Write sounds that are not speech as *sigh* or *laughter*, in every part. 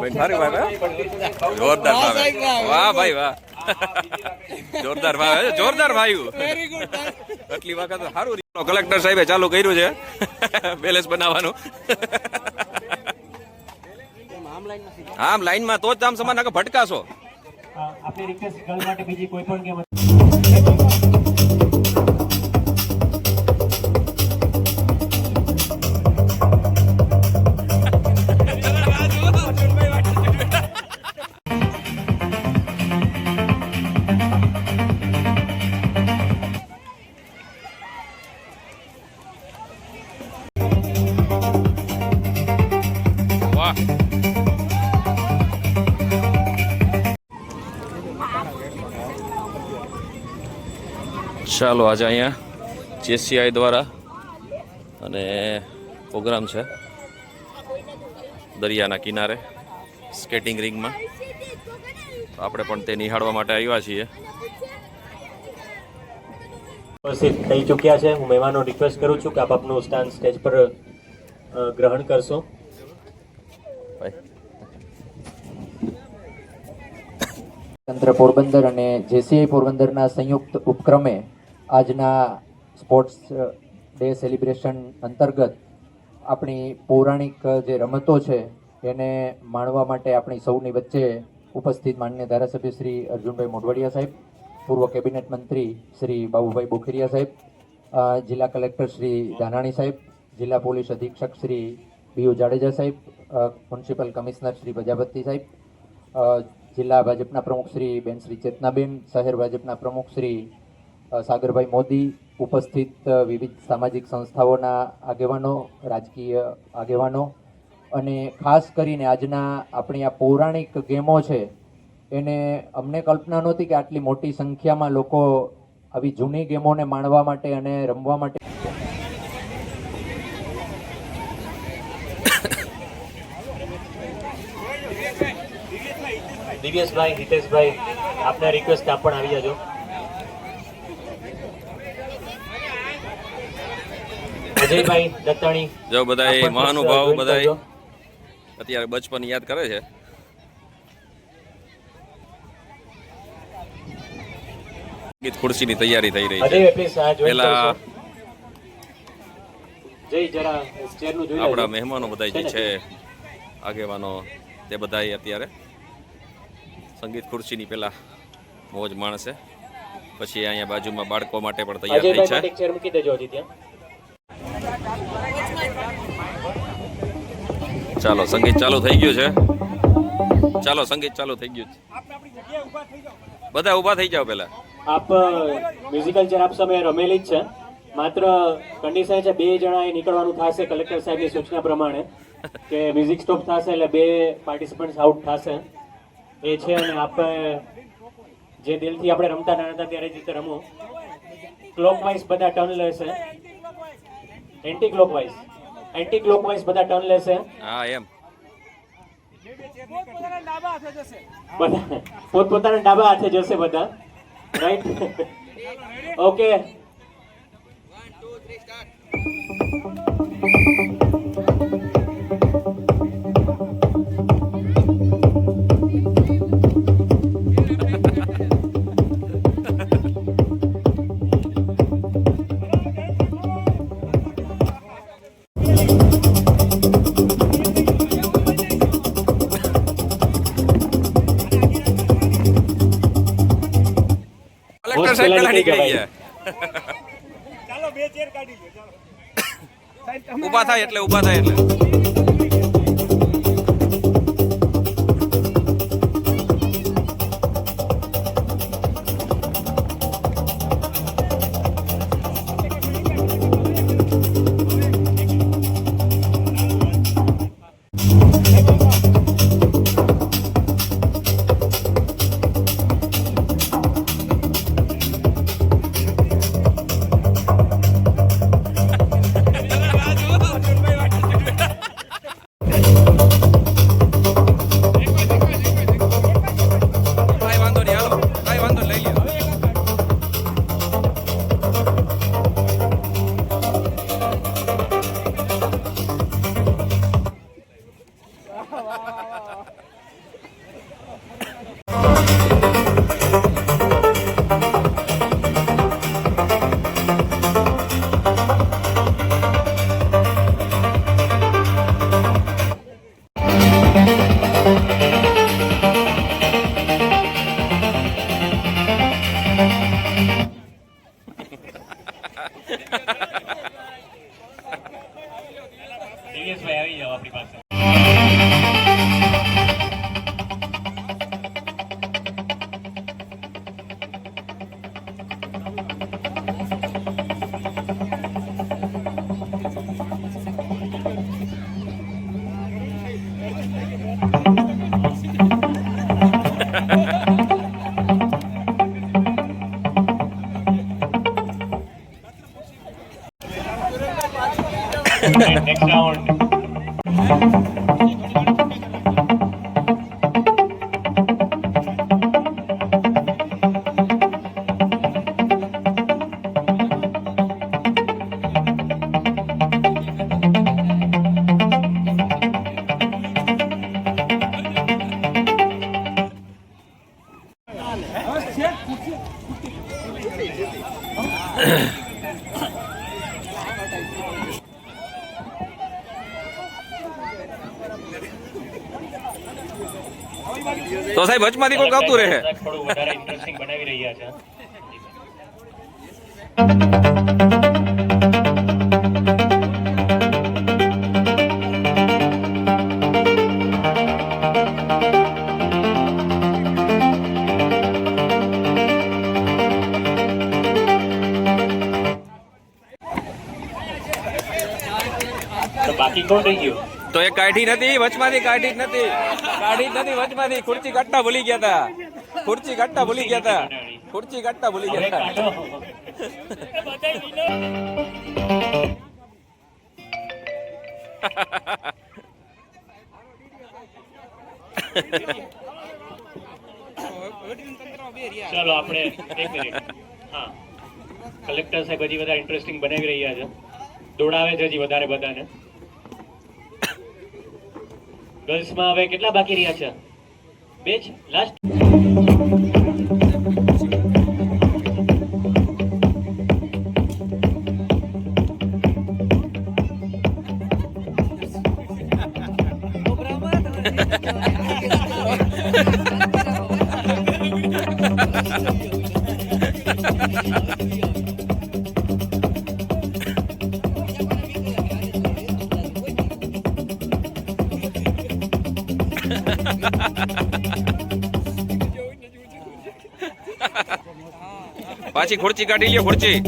જોરદાર ભાવે. વાહ ભાઈ વાહ. જોરદાર ભાવે જોરદાર ભાઈ આટલી વખત સારું કલેક્ટર સાહેબે ચાલુ કર્યું છે. બેલેન્સ બનાવવાનું. આમ લાઈનમાં તો જ આમ સમાન આગળ ભટકાશો. આપની રિક્વેસ્ટ માટે બીજી કોઈ પણ ગેમ ચાલો આજે અહીંયા જેસીઆઈ દ્વારા અને પ્રોગ્રામ છે દરિયાના કિનારે સ્કેટિંગ રિંગમાં. તો આપણે પણ તે નિહાળવા માટે આવ્યા છીએ. ઉપસ્થિત થઈ ચૂક્યા છે. હું મહેમાનો રિક્વેસ્ટ કરું છું કે આપ આપનું સ્થાન સ્ટેજ પર ગ્રહણ કરશો. તંત્ર પોરબંદર અને જેસીઆઈ પોરબંદરના સંયુક્ત ઉપક્રમે આજના સ્પોર્ટ્સ ડે સેલિબ્રેશન અંતર્ગત આપણી પૌરાણિક જે રમતો છે, એને માણવા માટે આપણી સૌની વચ્ચે ઉપસ્થિત માનનીય ધારાસભ્ય શ્રી અર્જુનભાઈ મોઢવાડિયા સાહેબ, પૂર્વ કેબિનેટ મંત્રી શ્રી બાબુભાઈ બોખીરિયા સાહેબ જિલ્લા કલેક્ટર શ્રી ધાનાણી સાહેબ, જિલ્લા પોલીસ અધિક્ષક શ્રી બીયુ જાડેજા સાહેબ મ્યુનિસિપલ કમિશનર શ્રી પ્રજાપતિ સાહેબ જિલ્લા ભાજપના પ્રમુખ શ્રી બેન શ્રી ચેતનાબેન, શહેર ભાજપના પ્રમુખ શ્રી સાગરભાઈ મોદી ઉપસ્થિત વિવિધ સામાજિક સંસ્થાઓના આગેવાનો, રાજકીય આગેવાનો અને ખાસ કરીને આજના આપણી આ પૌરાણિક ગેમો છે, એને અમને કલ્પના નહોતી કે આટલી મોટી સંખ્યામાં લોકો આવી જૂની ગેમોને માણવા માટે અને રમવા માટે દિવ્યેશભાઈ, હિતેશભાઈ, આપના રિક્વેસ્ટ આપ પણ આવી જાજો. અજયભાઈ દત્તાણી જો બધા બધાય મહાનુભાવ બધાય. અત્યારે બચપન યાદ કરે છે. ગીત ખુરશીની તૈયારી થઈ રહી છે. પેલા આપણા મહેમાનો બધા જે છે આગેવાનો તે બધા અત્યારે સંગીત ખુરશીની પેલા મોજ માણસે. પછી અહીંયા બાજુમાં બાળકો માટે પણ તૈયાર થઈ છે. ચાલો, સંગીત ચાલુ થઈ ગયું છે. ચાલો, સંગીત ચાલુ થઈ ગયું છે. બધા ઊભા થઈ જાઓ પેલા આપ મ્યુઝિકલ ચેર આપ સમય રમેલી જ છે. માત્ર કન્ડિશન છે, બે જણાએ નીકળવાનું થશે કલેક્ટર સાહેબની સૂચના પ્રમાણે કે મ્યુઝિક સ્ટોપ થશે એટલે બે પાર્ટિસિપન્ટ્સ આઉટ થશે. એ છે અને આપ જે દિલથી આપણે રમતા નાના હતા ત્યારે રીતે રમો. ક્લોક વાઇઝ બધા ટર્ન લેશે. Anti clockwise anti clockwise બધા ટર્ન લેશે. હા એમ. બધા પોતપોતાના ડાબા હાથે જશે બધા. રાઈટ ઓકે કલેક્ટર સાહેબ પેલા નીકળી ગયા ઊભા થાય એટલે ઊભા થાય એટલે. દિનેશભાઈ આવી જાઓ આપણી પાસે તો સાહેબ વચમાંથી કોઈક આવતું રહે થોડું વધારે ઇન્ટરેસ્ટિંગ બનાવી રહ્યા છે તો બાકી કોણ રહી ગયું તો એ કાઢી નથી, વચમાંથી કાઢી જ નથી. કાઢી જ નથી વચમાંથી. ખુરચી કાઢતા ભૂલી ગયા હતા ખુરચી કાઢતા ભૂલી ગયા હતા ખુરચી કાઢતા ભૂલી ગયા હતા ચાલો, આપણે એક મિનિટ હા. કલેક્ટર સાહેબ હજી બધા ઇન્ટરેસ્ટિંગ બનાવી રહ્યા છે. દોડાવે છે હજી વધારે બધાને. ગર્લ્સમાં હવે કેટલા બાકી રહ્યા છે? બે જ? લાસ્ટ પાછી ખુરચી કાઢી લ્યો ખુરચી.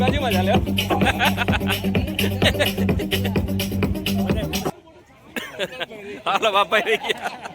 બાજુમાં ચાલે હાલો બાપા રહી ગયા.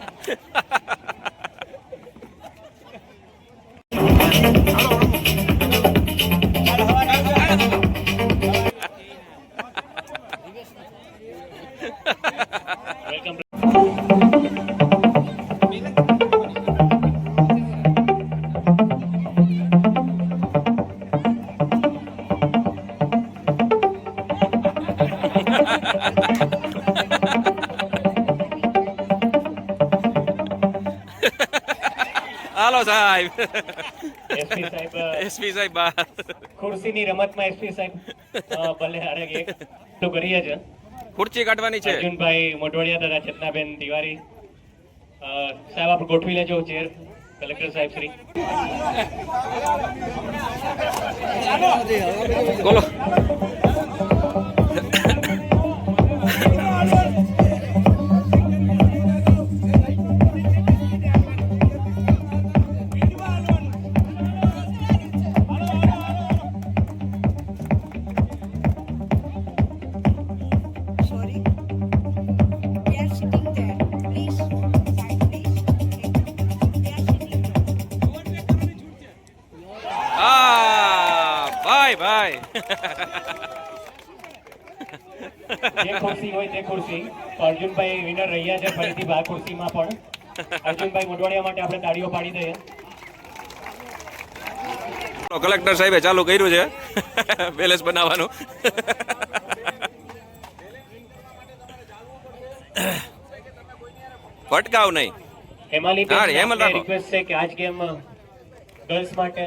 હાલો સાહેબ. એસપી સાહેબ એસપી સાહેબની ખુરશીની રમતમાં એસપી સાહેબ ભલે હારે એક તો કરીએ છે. ખુરચી કાઢવાની છે. અર્જુનભાઈ મોટવાડિયા તથા ચેતનાબેન તિવારી સાહેબ આપણે ગોઠવી લેજો ચેર કલેક્ટર સાહેબ શ્રી. બોલો. *laughs* જે ખુરશી હોય તે ખુરશી. તો અર્જુનભાઈ વિનર રહ્યા છે ફરીથી આ ખુરશીમાં પણ. અર્જુનભાઈ મોઢવાડિયા માટે આપણે તાળીઓ પાડી દઈએ. કલેક્ટર સાહેબે ચાલુ કર્યું છે. *laughs* બેલેન્સ બનાવવાનું. *laughs* ફટકાવ નહીં. હેમાલી. રિક્વેસ્ટ છે કે આજ ગેમ ગર્લ્સ માટે.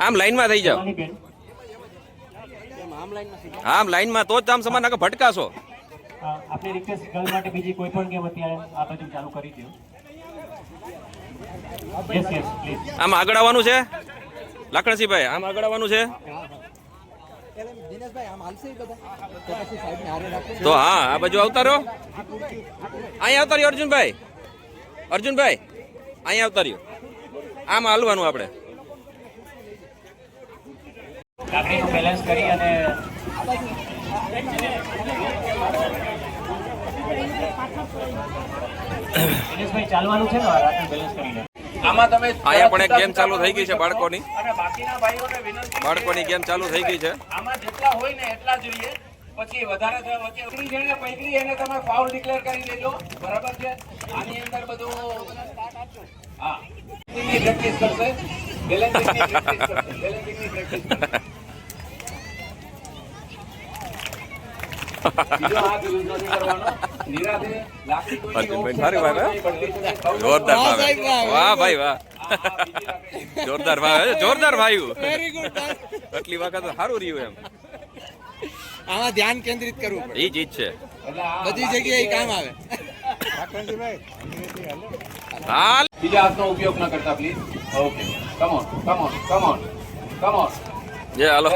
આમ લાઈનમાં થઈ જાવ આમ લાઈનમાં તો જ આમ સમાન આગળ ભટકાશો. હા, આપની રિક્વેસ્ટ ગર્લ માટે બીજી કોઈ પણ ગેમ અત્યારે આ બાજુ ચાલુ કરી દો યસ યસ પ્લીઝ આમ આગળ આવવાનું છે? લાખણસિંહભાઈ આમ આગળ આવવાનું છે? તો હા આ બાજુ આવતા રહ્યો અહીંયા આવતા રહ્યો અર્જુનભાઈ. અર્જુનભાઈ અહીંયા આવતા રહ્યો. આમ હાલવાનું આપણે. લાકડીનું બેલેન્સ કરી અને દિનેશભાઈ ચાલવાનું છે ને? રાત્રે બેલેન્સ કરીને. આમાં તમે અહીંયા પણ એક ગેમ ચાલુ થઈ ગઈ છે બાળકોની. અને બાકીના ભાઈઓને વિનંતી બાળકોની ગેમ ચાલુ થઈ ગઈ છે. આમાં જેટલા હોય ને એટલા જોઈએ. પછી વધારે થયા વચ્ચે ઉતરી જેને પૈકી એને તમે ફાઉલ ડિક્લેર કરી દેજો. બરાબર છે? આની અંદર બધું હા. પ્રેક્ટિસ કરશે બેલેન્સિંગની પ્રેક્ટિસ કરશે બેલેન્સિંગની પ્રેક્ટિસ કરશે બીજો હાથ યુઝ નથી કરવાનો નિરાતે લાખી કોઈની અર્જુનભાઈ ઓપ્શન સારી વાત હે? કરવાની પડતી નથી. જોરદાર ભાવે. વાહ ભાઈ વાહ. જોરદાર ભાવે જોરદાર ભાઈ આટલી વખત સારું રહ્યું એમ. આમાં ધ્યાન કેન્દ્રિત કરવું પડે. એ જ છે. બધી જગ્યાએ કામ આવે. હાલ. બીજા હાથનો ઉપયોગ ન કરતા please okay come on come on come on come on જે હાલો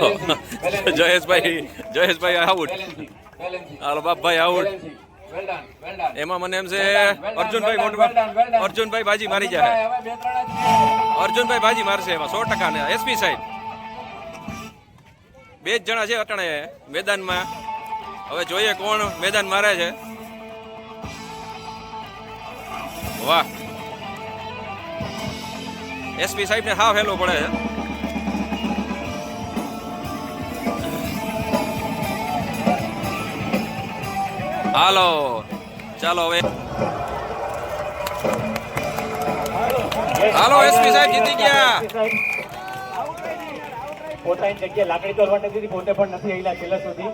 જયેશભાઈ જયેશભાઈ આઉટ. હાલો બાપભાઈ આઉટ. એમાં મને એમ છે અર્જુનભાઈ મોટભાઈ અર્જુનભાઈ બાજી મારી જાય અર્જુનભાઈ બાજી મારશે એમાં સો ટકા ને એસપી સાહેબ. બે જ જણા છે અટાણે મેદાનમાં. હવે જોઈએ કોણ મેદાન મારે છે. વાહ. એસપી સાહેબ ને હાવ હેલો પડે છે. હાલો. ચાલો હવે. હાલો એસપી સાહેબ જીતી ગયા. પોતાની જગ્યા લાકડી તોડવા નથી પોતે પણ નથી આવેલા છેલ્લા સુધી.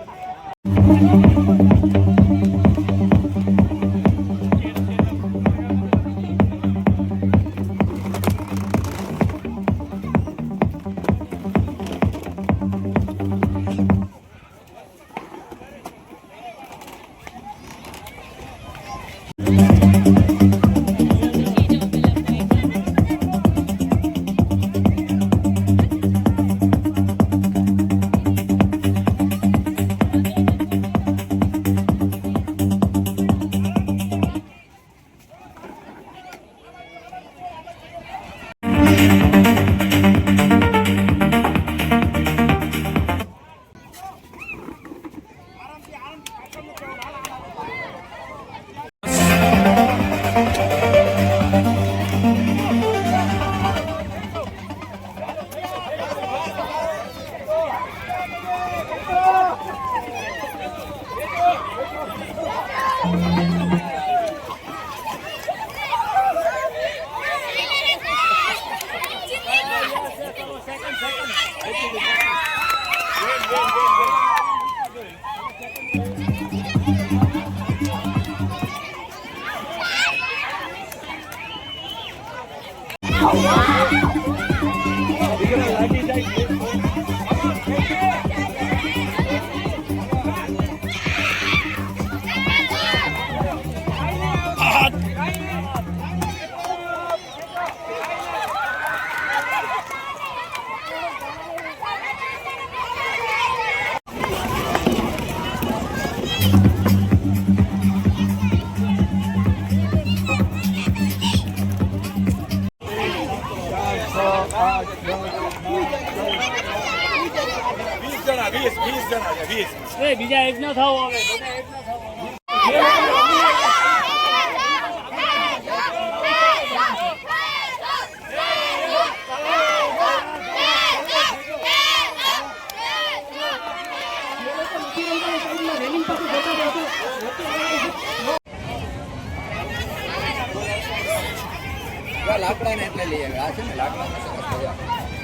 લાકડા ને એટલે લઈ આવે છે ને લાકડા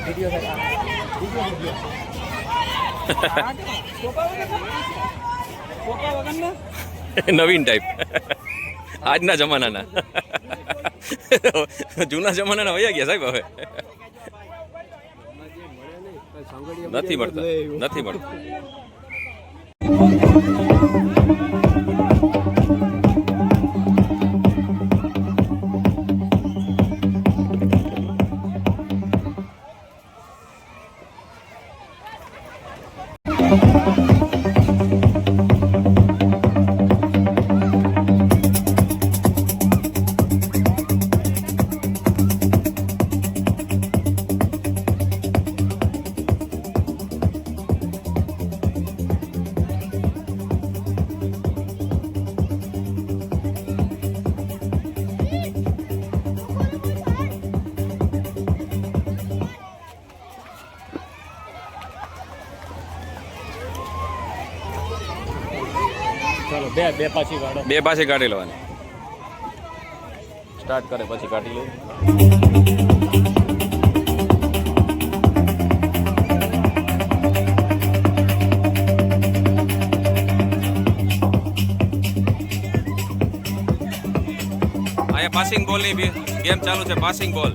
વીડિયો *laughs* નવીન ટાઈપ આજના જમાનાના. *laughs* જૂના જમાનાના વયા ગયા સાહેબ હવે. નથી મળતા નથી મળતા. બે પાછી કાઢો. બે પાછી કાઢી લેવાની. સ્ટાર્ટ કરે પછી કાઢી અહીંયા પાસિંગ બોલની ગેમ ચાલુ છે પાસિંગ બોલ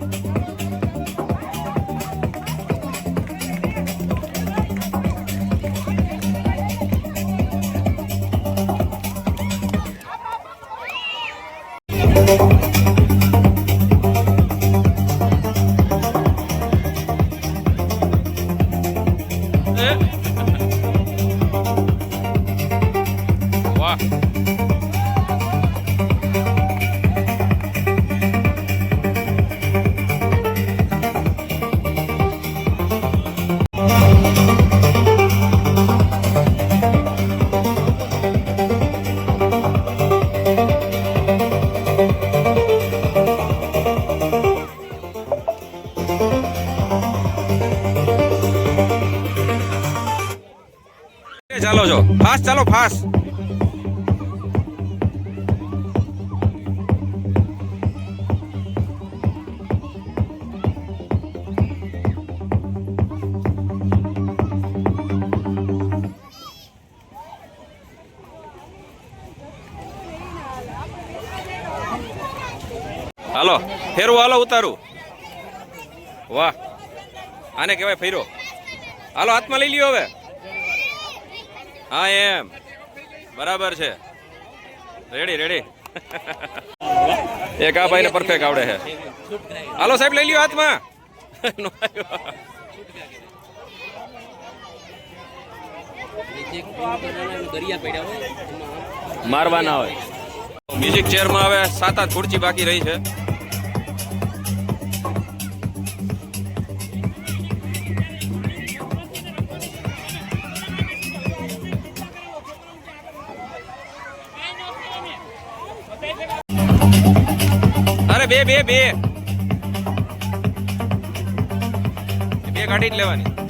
ફાસ્ટ હાલો ફેરવું હાલો ઉતારું. વાહ. આને કહેવાય ફેરો. હાલો હાથમાં લઈ લ્યો હવે. હા, એમ. બરાબર છે. રેડી રેડી *laughs* એક આ ભાઈને પરફેક્ટ આવડે છે. હાલો, સાહેબ, લઈ લ્યો હાથમાં. મારવાના હોય. મ્યુઝિક ચેરમાં હવે સાત આઠ ખુરચી બાકી રહી છે. અરે બે બે બે. બે કાઢી જ લેવાની.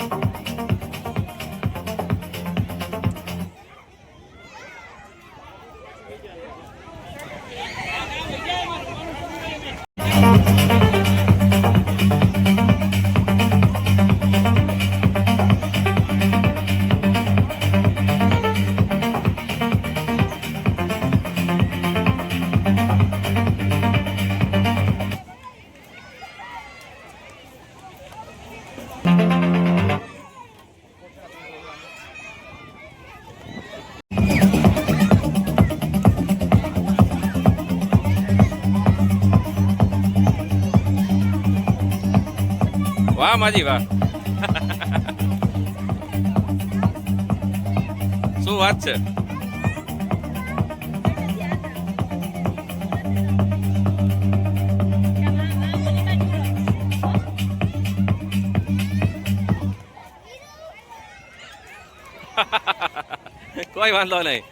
વાહ માજી વાહ. શું વાત છે? *laughs* કોઈ વાંધો નહીં.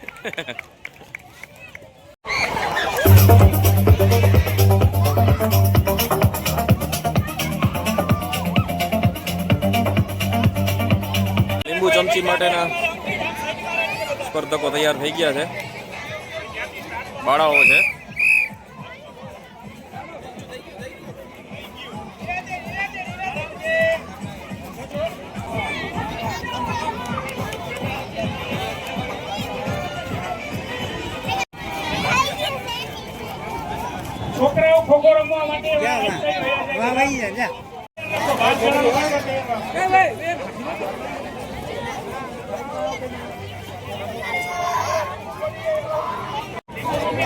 લીંબુ માટેના સ્પર્ધકો તૈયાર થઈ ગયા છે. બાળાઓ છે. છોકરાઓ ખોખો રમવા માટે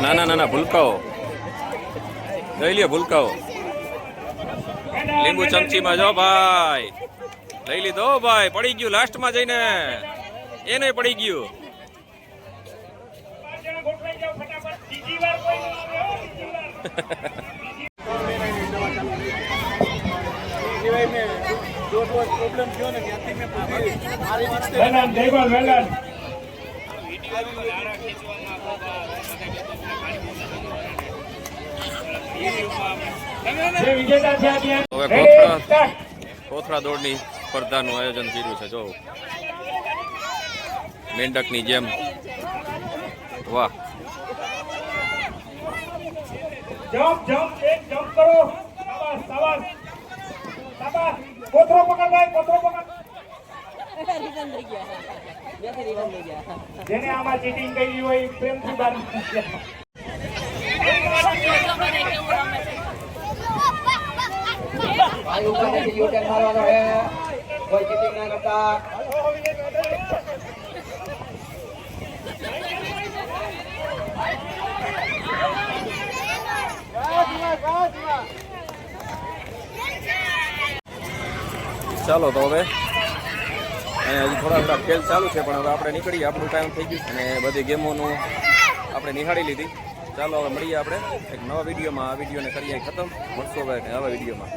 નાના નાના ભૂલકાઓ. લઈ લ્યો, ભૂલકાઓ. લીંબુ ચમચીમાં જો ભાઈ. લઈ લીધો ભાઈ. પડી ગયું લાસ્ટમાં જઈને. એને પડી ગયું. ગોઠવાઈ જાઓ ન વેલણ. જે વિજેતા થયા ત્યાં. હવે કોથળા. કોથળા દોડની સ્પર્ધાનું આયોજન કર્યું છે જો. મેંડકની જેમ. વાહ. જમ્પ જમ્પ એક જમ્પ કરો. શાબાશ શાબાશ. શાબાશ. કોથરો પકડ ભાઈ કોથરો પકડ જેને આમાં ચીટિંગ કરી હોય પ્રેમથી જાય. ભાઈ ઉપરથી યુટર્ન મારવાનો કરતા ચાલો તો હવે. અહીંયા હજી થોડા થોડા ખેલ ચાલુ છે, પણ હવે આપણે નીકળીએ. આપણું ટાઈમ થઈ ગયું અને બધી ગેમોનું આપણે નિહાળી લીધી. ચાલો હવે મળીએ આપણે. એક નવા વિડીયોમાં આ વિડીયોને કરીએ ખતમ. મળશો હવે નવા વિડીયોમાં.